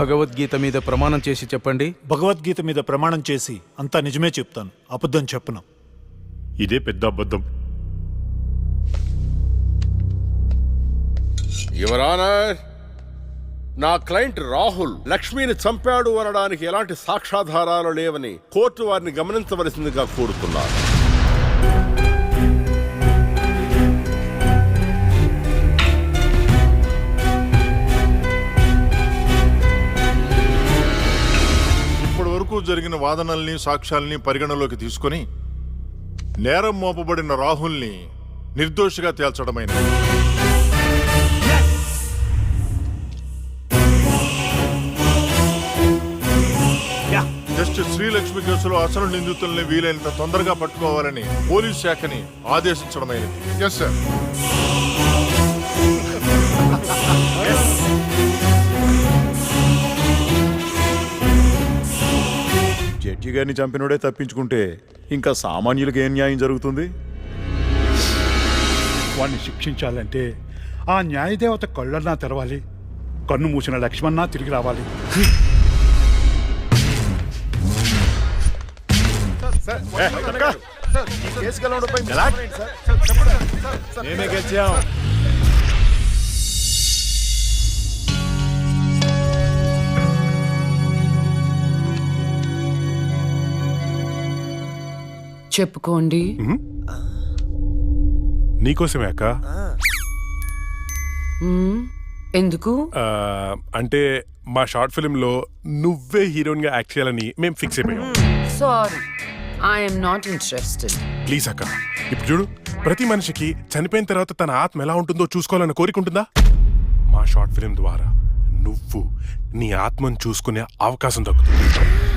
భగవద్గీత మీద ప్రమాణం చేసి చెప్పండి. భగవద్గీత మీద ప్రమాణం చేసి అంతా నిజమే చెప్తాను. అబద్ధం చెప్పను. ఇదే పెద్ద అబద్ధం. యువర్ ఆనర్ నా క్లయింట్ రాహుల్ లక్ష్మిని చంపాడు అనడానికి ఎలాంటి సాక్ష్యాధారాలు లేవని కోర్టు వారిని గమనించవలసిందిగా కోరుతున్నారు జరిగిన వాదనల్ని సాక్ష్యాల్ని పరిగణలోకి తీసుకొని నేరం మోపబడిన రాహుల్ని నిర్దోషిగా తేల్చడమైనది యా జస్టిస్ శ్రీలక్ష్మి కేసులో అసలు నిందితుల్ని వీలైనంత తొందరగా పట్టుకోవాలని పోలీస్ శాఖని ఆదేశించడమైనది ఎస్ సార్ జడ్జి గారిని చంపినోడే తప్పించుకుంటే ఇంకా సామాన్యులకు ఏం న్యాయం జరుగుతుంది? వాణ్ణి శిక్షించాలంటే ఆ న్యాయదేవత కళ్ళన్నా తెరవాలి. కన్ను మూసిన లక్ష్మణ తిరిగి రావాలి. నేనే గెలిచాం. చెప్పుకోండి. నీకోసమే అక్క. ఎందుకు? అంటే మా షార్ట్ ఫిల్మ్లో నువ్వే హీరోయిన్గా యాక్ట్ చేయాలని మేము ఫిక్స్ అయిపోయాం. Sorry. I'm not interested please అక్క ఇప్పుడు చూడు ప్రతి మనిషికి చనిపోయిన తర్వాత తన ఆత్మ ఎలా ఉంటుందో చూసుకోవాలన్న కోరిక ఉంటుందా? మా షార్ట్ ఫిల్మ్ ద్వారా నువ్వు నీ ఆత్మను చూసుకునే అవకాశం దక్కుతుంది.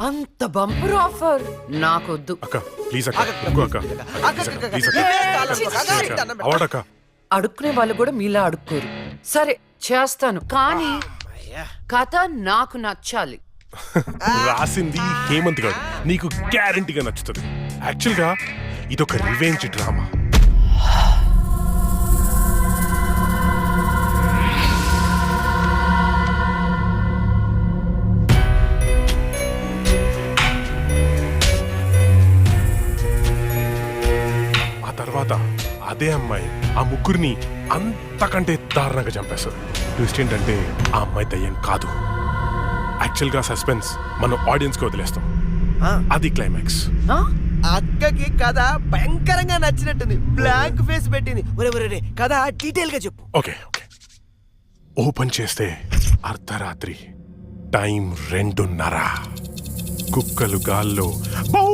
అంత బంపర్ ఆఫర్. నాకొద్దు. అక్క ప్లీజ్ అక్క ఇంకో అక్క. అక్క అడుక్కునే వాళ్ళు కూడా మీలా అడుక్కోరు. సరే చేస్తాను. కానీ కథ నాకు నచ్చాలి. రాసింది హేమంత్ గారు. నీకు గ్యారంటీగా నచ్చుతుంది. యాక్చువల్గా ఇదొక రివెంజ్ డ్రామా అదే అమ్మాయి ఆ ముగ్గురిని అంతకంటే దారుణంగా చంపేస్తుంది. ట్విస్ట్ ఏంటంటే ఆ అమ్మాయి దయ్యం కాదు. యాక్చువల్గా సస్పెన్స్ మనం ఆడియన్స్కి వదిలేస్తాం అది క్లైమాక్స్? అక్కకి కథ భయంకరంగా నచ్చినట్టుంది. బ్లాంక్ ఫేస్ పెట్టింది. ఒరే కథ డీటెయిల్గా చెప్పు. Okay okay. ఓపెన్ చేస్తే అర్ధరాత్రి. టైం రెండున్నర. కుక్కలు గాల్లో బౌ!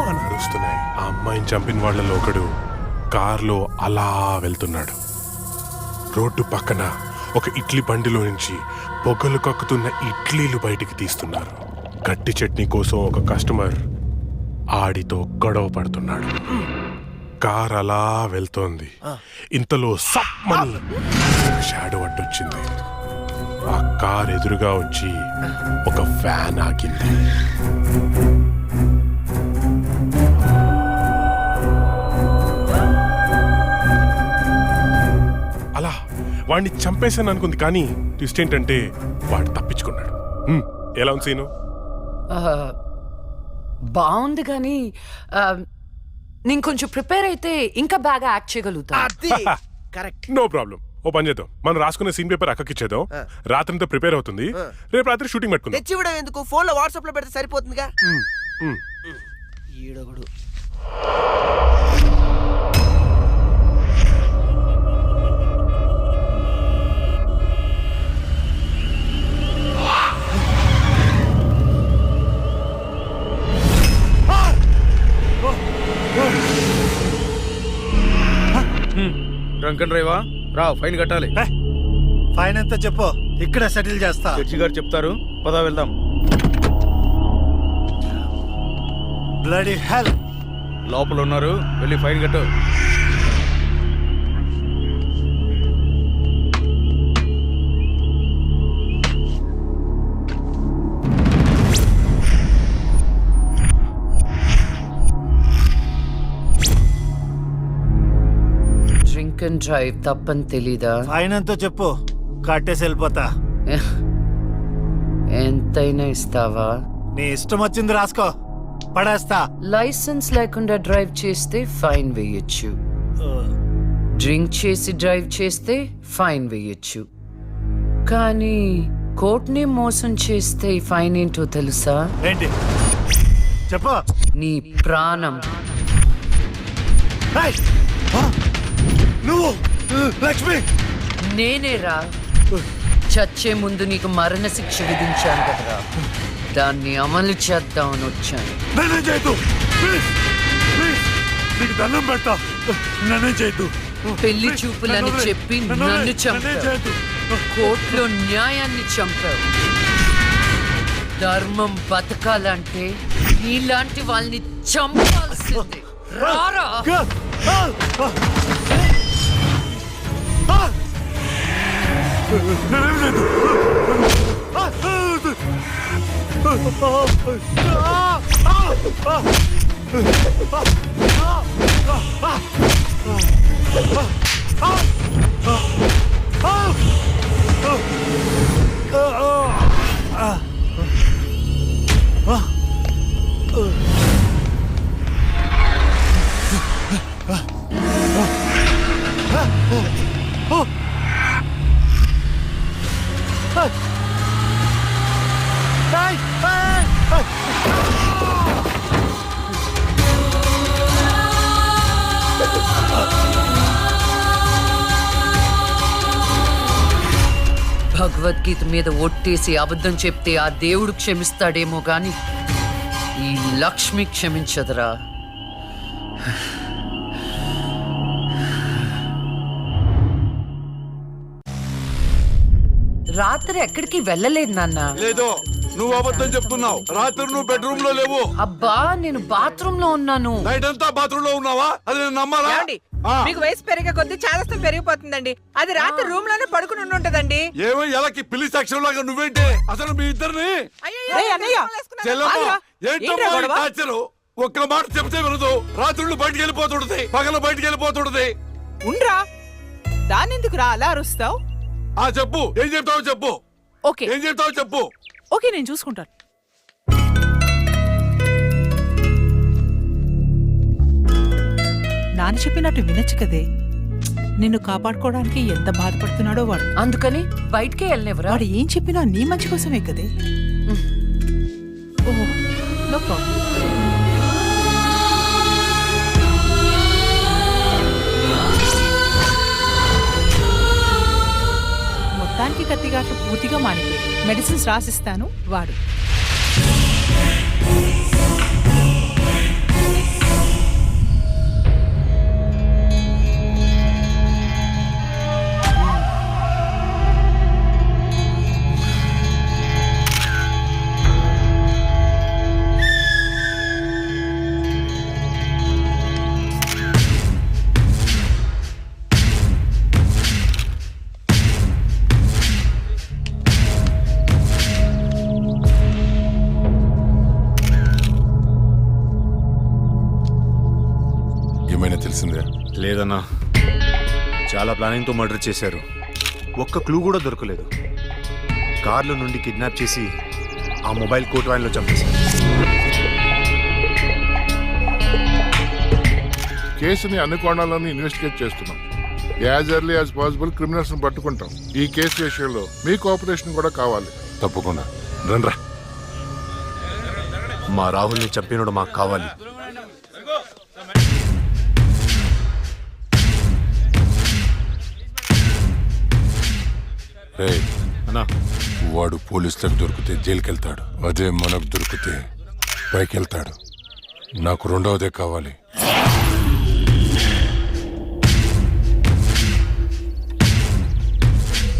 అని అరుస్తున్నాయి. ఆ అమ్మాయిని చంపిన వాళ్ళలో ఒకడు కార్లో అలా వెళ్తున్నాడు. రోడ్డు పక్కన ఒక ఇడ్లీ బండిలో నుంచి పొగలు కక్కుతున్న ఇడ్లీలు బయటికి తీస్తున్నారు. గట్టి చట్నీ కోసం ఒక కస్టమర్ ఆడితో గొడవ పడుతున్నాడు. కార్ అలా వెళ్తోంది. ఇంతలో సప్మని షాడో అడ్డొచ్చింది. ఆ కార్ ఎదురుగా వచ్చి ఒక ఫ్యాన్ ఆగింది. వాడిని చంపేశాను అనుకుంది కానీ ట్విస్ట్ ఏంటంటే వాడు తప్పించుకున్నాడు. హ్మ్, ఎలా ఉంది సీను? బాగుంది కానీ ఆ, నేను కొంచెం ప్రిపేర్ అయితే ఇంకా బాగా యాక్ట్ చేయగలుగుతా. అది. కరెక్ట్. No problem. ఓ పని చేద్దాం. మనం రాసుకున్న సీన్ పేపర్ అక్కకి ఇచ్చేద్దాం రాత్రంతా ప్రిపేర్ అవుతుంది. రేపు రాత్రి షూటింగ్ పెట్టుకుందాం. తెచ్చి ఇవ్వడం ఎందుకు? ఫోన్లో వాట్సాప్లో పెడితే సరిపోతుందిగా. డ్రంక్ అండ్ డ్రైవా రా ఫైన్ కట్టాలి. ఫైన్ ఎంత చెప్పు ఇక్కడ సెటిల్ చేస్తా. జడ్జి గారు చెప్తారు పదా వెళ్దాం. బ్లడీ హెల్ లోపల ఉన్నారు వెళ్ళి ఫైన్ కట్టు. డ్రైవ్ తప్పని తెలీదా? ఫైన్ ఎంతో చెప్పు. కట్టేసి వెళ్ళిపోతా. ఎంతైనా ఇస్తావా? నీ ఇష్టం వచ్చింది రాసుకో. పడేస్తా. లైసెన్స్ లేకుండా డ్రైవ్ చేస్తే ఫైన్ వేయొచ్చు. డ్రింక్ చేసి డ్రైవ్ చేస్తే ఫైన్ వేయొచ్చు. కానీ కోర్టుని మోసం చేస్తే ఫైన్ ఏంటో తెలుసా? ఏంటి? చెప్పు. నీ ప్రాణం. ఏయ్! నువ్వు లక్ష్మి! నేనేరా? చచ్చే ముందు నీకు మరణ శిక్ష విధించాను కదరా. దాన్ని అమలు చేద్దామని వచ్చాను. నన్నేం ప్లీజ్! నీకు దండం పెడతా. నన్నేం చేయొద్దు పెళ్ళి చూపులని. చెప్పి నన్ను చంపావు. కోర్టులో న్యాయాన్ని చంపావు. ధర్మం బతకాలంటే నీలాంటి వాళ్ళని చంపాల్సిందే. రారా? ఆ! భగవద్గీత మీద ఒట్టేసి అబద్ధం చెప్తే ఆ దేవుడు క్షమిస్తాడేమో గాని ఈ లక్ష్మి క్షమించదురా. రాత్రి ఎక్కడికి వెళ్ళలేదు నాన్న. లేదు నువ్వు అబద్ధం చెప్తున్నావు. రాత్రి నువ్వు బెడ్రూమ్లో లేవు. అబ్బా నేను బాత్రూమ్లో ఉన్నాను. నైట్ అంతా బాత్రూమ్లో ఉన్నావా? అది నేను నమ్మాలా మీకు వయసు పెరిగే కొద్దీ చాదస్తం పెరిగిపోతుందండి. అది రాత్రి రూమ్లోనే పడుకుని ఉంటదండి ఏమో ఎలాకి పిల్లి సాక్ష్యం లాగా నువ్వేంటి? అసలు మీ ఇద్దరిని. ఏంటో ఒక్క మాట చెప్తే వినదు. రాత్రుళ్ళు బయటికి వెళ్ళిపోతుంటది. పగల బయటికి వెళ్ళిపోతుంటది. ఉండ్రా. దాన్ని ఎందుకు రా అలా అరుస్తావు? ఆ చెప్పు. ఏం చెప్తావో చెప్పు. ఓకే. ఏం చెప్తావో చెప్పు. ఓకే నేను చూసుకుంటాను. నాన్న చెప్పినట్టు వినొచ్చు కదే. నిన్ను కాపాడుకోవడానికి ఎంత బాధపడుతున్నాడో వాడు. అందుకని బయటికే వెళ్ళనివరా వాడు ఏం చెప్పినా నీ మంచి కోసమే కదే. ఓహో నో ప్రాబ్లం. మొత్తానికి కత్తిగాట్లు పూర్తిగా మానిపోయి మెడిసిన్స్ రాసిస్తాను వాడు. ఏమైనా తెలిసిందే? లేదన్నా. చాలా ప్లానింగ్తో మర్డర్ చేశారు. ఒక్క క్లూ కూడా దొరకలేదు. కార్లో నుండి కిడ్నాప్ చేసి ఆ మొబైల్ కోట్ వ్యాన్లో చంపేశారు. కేసుని అన్ని కోణాలను ఇన్వెస్టిగేట్ చేస్తున్నాం. As early as possible criminals పట్టుకుంటాం. ఈ కేసు విషయంలో మీ కోఆపరేషన్ కూడా కావాలి. తప్పకుండా. రండ్రా. మా రాహుల్ని చంపినోడు మాకు కావాలి. రే అన్నా. వాడు పోలీసులకు దొరికితే జైలుకి వెళ్తాడు అదే మనకు దొరికితే పైకి వెళ్తాడు నాకు రెండవదే కావాలి.